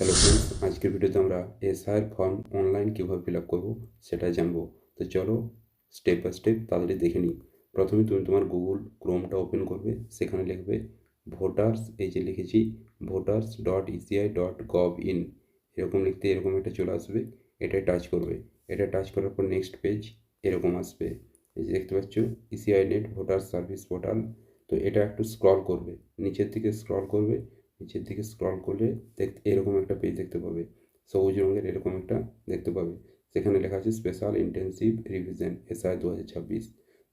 Hello friends আজকের ভিডিওতে আমরা এসআইয়ের ফর্ম অনলাইন কীভাবে ফিল আপ করব সেটা জানব। তো চলো স্টেপ বাই স্টেপ তাড়াতাড়ি দেখে নিই। প্রথমে তুমি তোমার গুগল ক্রোমটা ওপেন করবে, সেখানে লিখবে ভোটার্স এই যে লিখেছি voters dot ECI dot gov in এরকম লিখতে এরকম একটা চলে আসবে এটা টাচ করবে। এটা টাচ করার পর নেক্সট পেজ এরকম আসবে। এই যে দেখতে পাচ্ছ ECI net voter service portal তো এটা একটু স্ক্রল করবে। নিচের দিকে স্ক্রল করবে নিচের দিকে স্ক্রল করলে দেখতে এরকম একটা পেজ দেখতে পাবে। সবুজ রঙের এরকম একটা দেখতে পাবে। সেখানে লেখা আছে স্পেশাল ইন্টেন্সিভ রিভিশন এসআই দু হাজার ছাব্বিশ।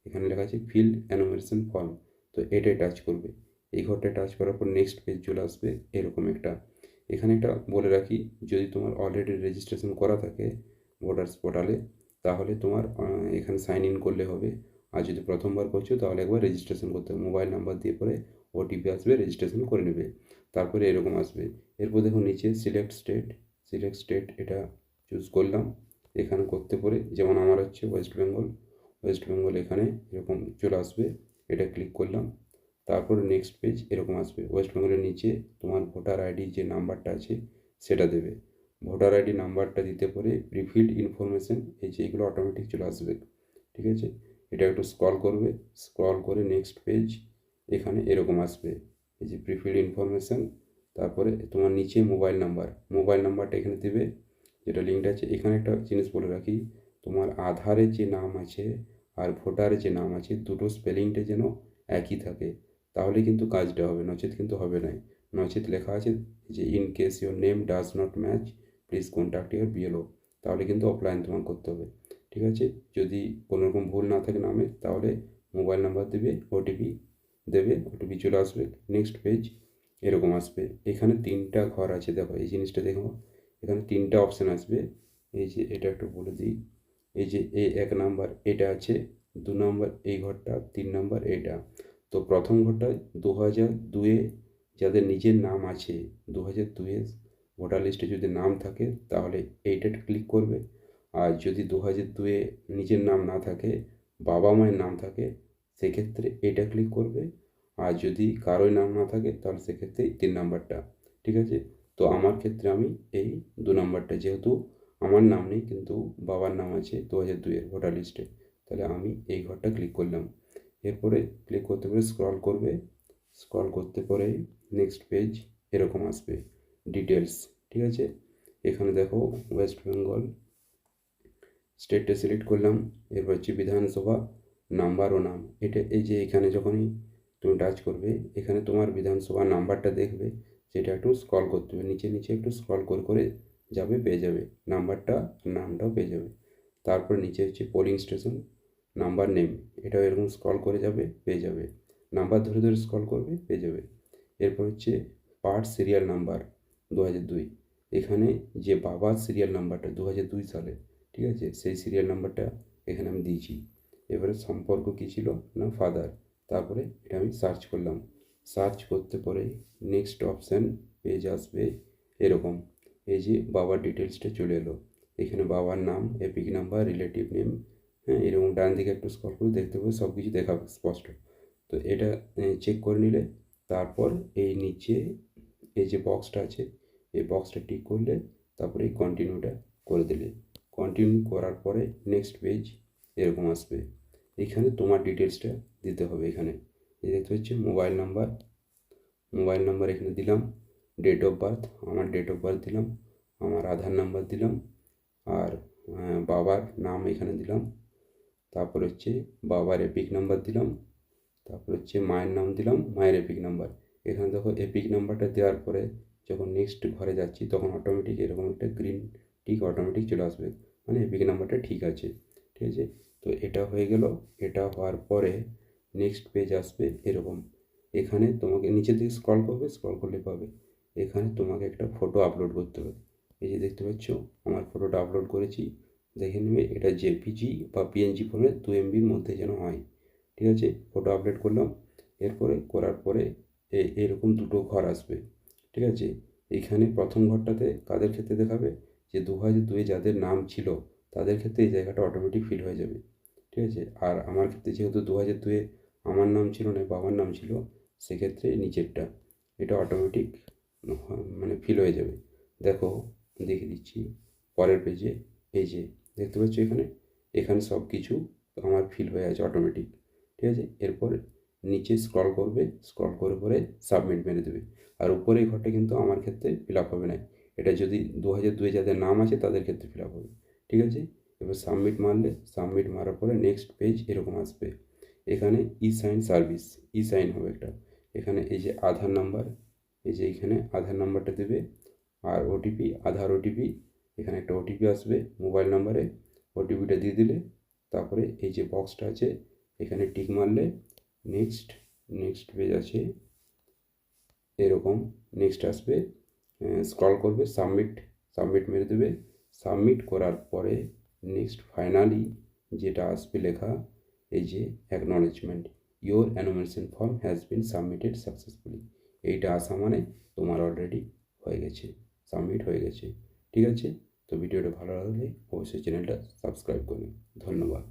এখানে লেখা আছে ফিল্ড অ্যানোমেশন ফর্ম তো এটাই টাচ করবে। এই ঘরটা টাচ করার পর নেক্সট পেজ চলে আসবে এরকম একটা। এখানে একটা বলে রাখি, যদি তোমার অলরেডি রেজিস্ট্রেশন করা থাকে ভোটার্স পোর্টালে তাহলে তোমার এখানে সাইন ইন করলে হবে। আর যদি প্রথমবার করছ, তাহলে একবার রেজিস্ট্রেশন করতে হবে। মোবাইল নাম্বার দিয়ে পরে ওটিপি আসবে রেজিস্ট্রেশন করে নেবে। তারপরে এরকম আসবে। এরপর দেখুন নিচে সিলেক্ট স্টেট সিলেক্ট স্টেট এটা চুজ করলাম। এখানে করতে পরে যেমন আমার হচ্ছে ওয়েস্ট বেঙ্গল ওয়েস্ট বেঙ্গল এখানে এরকম চলে আসবে। এটা ক্লিক করলাম। তারপরে নেক্সট পেজ এরকম আসবে। ওয়েস্ট বেঙ্গলের নিচে তোমার ভোটার আইডি যে নাম্বারটা আছে, সেটা দেবে। ভোটার আইডি নাম্বারটা দিতে পরে প্রিফিল্ড ইনফরমেশন এই যে এগুলো অটোমেটিক চলে আসবে। ঠিক আছে? এটা একটু স্ক্রল করবে। স্ক্রল করে নেক্সট পেজ এখানে এরকম আসবে। এই যে প্রিফিল্ড ইনফরমেশান তারপরে তোমার নিচে মোবাইল নাম্বার মোবাইল নাম্বারটা এখানে দেবে। যেটা লিঙ্কটা আছে, এখানে একটা জিনিস বলে রাখি। তোমার আধারে যে নাম আছে আর ভোটারের যে নাম আছে, দুটো স্পেলিংটা যেন একই থাকে। তাহলে কিন্তু কাজটা হবে, নচেত কিন্তু হবে না নচেত লেখা আছে যে in case your name does not match please contact your BLO তাহলে কিন্তু অফলাইন তোমার করতে হবে। ঠিক আছে? যদি কোনোরকম ভুল না থাকে নামে, তাহলে মোবাইল নাম্বার দেবে ওটিপি দেবে ওটিপি চলে আসবে নেক্সট পেজ এরকম আসবে। এখানে তিনটা ঘর আছে, দেখো, এই জিনিসটা দেখো এখানে তিনটা অপশান আসবে। এই যে এটা একটু বলে দিই। এই যে এ এক নাম্বার, এটা আছে, দু নাম্বার, এই ঘরটা, তিন নম্বর, এটা। তো প্রথম ঘরটা দু হাজার দুয়ে যাদের নিজের নাম আছে দু হাজার দুয়ে ভোটার লিস্টে যদি নাম থাকে, তাহলে এইটা ক্লিক করবে। আর যদি দু হাজার দুয়ে নিজের নাম না থাকে, বাবা মায়ের নাম থাকে সেক্ষেত্রে এটা ক্লিক করবে। আর যদি কারোই নাম না থাকে, তাহলে সেক্ষেত্রে তিন নাম্বারটা, ঠিক আছে? তো আমার ক্ষেত্রে আমি এই দু নাম্বারটা, যেহেতু আমার নাম নেই, কিন্তু বাবার নাম আছে দু হাজার দুইয়ের ভোটার লিস্টে তাহলে আমি এই ঘরটা ক্লিক করলাম। এরপরে ক্লিক করতে পরে স্ক্রল করবে। স্ক্রল করতে পরে নেক্সট পেজ এরকম আসবে ডিটেলস ঠিক আছে? এখানে দেখো ওয়েস্ট বেঙ্গল স্টেটটা সিলেক্ট করলাম। এরপর হচ্ছে বিধানসভা নাম্বার ও নাম। এটা এই যে এখানে যখনই তুমি টাচ করবে, এখানে তোমার বিধানসভা নাম্বারটা দেখবে, সেটা একটু স্কল করতে হবে। নিচে নিচে একটু স্কল করে করে যাবে, পেয়ে যাবে। নাম্বারটা, নামটাও পেয়ে যাবে। তারপর নিচে হচ্ছে পোলিং স্টেশন নাম্বার নেম এটাও এরকম স্কল করে যাবে, পেয়ে যাবে। নাম্বার ধরে ধরে স্কল করবে, পেয়ে যাবে। এরপর হচ্ছে পার্ট সিরিয়াল নাম্বার দু দুই। এখানে যে বাবার সিরিয়াল নাম্বারটা দু দুই সালে, ঠিক আছে? সেই সিরিয়াল নাম্বারটা এখানে আমি দিয়েছি। এবারে সম্পর্ক কী ছিল না ফাদার তারপরে এটা আমি সার্চ করলাম। সার্চ করতে পরে নেক্সট অপশান পেজ আসবে এরকম। এই যে বাবার ডিটেলসটা চলে এলো। এখানে বাবার নাম, এপিক নাম্বার রিলেটিভ নেম হ্যাঁ এরকম ডান দিকে একটু স্কল করে দেখতে পাবে সব কিছু দেখা স্পষ্ট। তো এটা চেক করে নিলে, তারপর এই নিচে এই যে বক্সটা আছে, এই বক্সটা টিক করলে, তারপরে এই কন্টিনিউটা করে দিলে। কন্টিনিউ করার পরে নেক্সট পেজ এরকম আসবে। এখানে তোমার ডিটেলসটা দিতে হবে এখানে। এই দেখতে হচ্ছে মোবাইল নাম্বার মোবাইল নাম্বার এখানে দিলাম। ডেট অফ বার্থ আমার ডেট অফ বার্থ দিলাম, আমার আধার নাম্বার দিলাম, আর বাবার নাম এখানে দিলাম। তারপর হচ্ছে বাবার এপিক নাম্বার দিলাম। তারপর হচ্ছে মায়ের নাম দিলাম, মায়ের এপিক নাম্বার এখানে দেখো এপিক নাম্বারটা দেওয়ার পরে যখন নেক্সট ঘরে যাচ্ছি, তখন অটোমেটিক এরকম একটা গ্রিন টিক অটোমেটিক চলে আসবে। মানে এপিক নাম্বারটা ঠিক আছে। ঠিক আছে? তো এটা হয়ে গেল, এটা হওয়ার পরে নেক্সট পেজ আসবে এরকম। এখানে তোমাকে নিচের দিকে স্ক্রল করবে স্ক্রল করলে পাবে। এখানে তোমাকে একটা ফটো আপলোড করতে হবে। এই যে দেখতে পাচ্ছ, আমার ফটোটা আপলোড করেছি। দেখে নেবে, এটা জেপিজি বা পিএনজি ফর্মে দু এমবির মধ্যে যেন হয়। ঠিক আছে? ফটো আপলোড করলাম। এরপরে করার পরে এরকম দুটো ঘর আসবে। ঠিক আছে? এখানে প্রথম ঘরটাতে কাদের ক্ষেত্রে দেখাবে? যে দু হাজার দুয়ে যাদের নাম ছিল তাদের ক্ষেত্রে এই জায়গাটা অটোমেটিক ফিল হয়ে যাবে। ঠিক আছে? আর আমার ক্ষেত্রে যেহেতু দু হাজার দুয়ে আমার নাম ছিল না, বাবার নাম ছিল, সেক্ষেত্রে নিচেরটা, এটা অটোমেটিক মানে ফিল হয়ে যাবে। দেখো, দেখে দিচ্ছি, পরের পেজে এই যে, দেখতে পাচ্ছ এখানে? এখানে সব কিছু আমার ফিল হয়ে আছে অটোমেটিক ঠিক আছে? এরপর নিচে স্ক্রল করবে স্ক্রল করে পরে সাবমিট মেরে দেবে। আর উপরে ঘরটা কিন্তু আমার ক্ষেত্রে ফিল আপ হবে না। এটা যদি দু হাজার দুয়ে যাদের নাম আছে তাদের ক্ষেত্রে ফিল আপ হবে। ঠিক আছে? এবার সাবমিট মারলে সাবমিট মারার পরে নেক্সট পেজ এরকম আসবে। এখানে e sign service e sign হবে একটা। এখানে এই যে আধার নাম্বার এই যে এখানে আধার নাম্বারটা দেবে, আর ওটিপি আধার ওটিপি এখানে একটা ওটিপি আসবে মোবাইল নাম্বারে ওটিপিটা দিয়ে দিলে, তারপরে এই যে বক্সটা আছে, এখানে টিক মারলে নেক্সট নেক্সট পেজ আছে, এরকম নেক্সট আসবে। স্ক্রল করবে সাবমিট সাবমিট মেরে দেবে। সাবমিট করার পরে নেক্সট ফাইনালি যেটা আসবে লেখা, এই যে acknowledgement your enumeration form has been submitted successfully এইটা আসা মানে তোমার অলরেডি হয়ে গেছে সাবমিট হয়ে গেছে, ঠিক আছে? তো ভিডিওটা ভালো লাগলে অবশ্যই চ্যানেলটা সাবস্ক্রাইব করবে। ধন্যবাদ।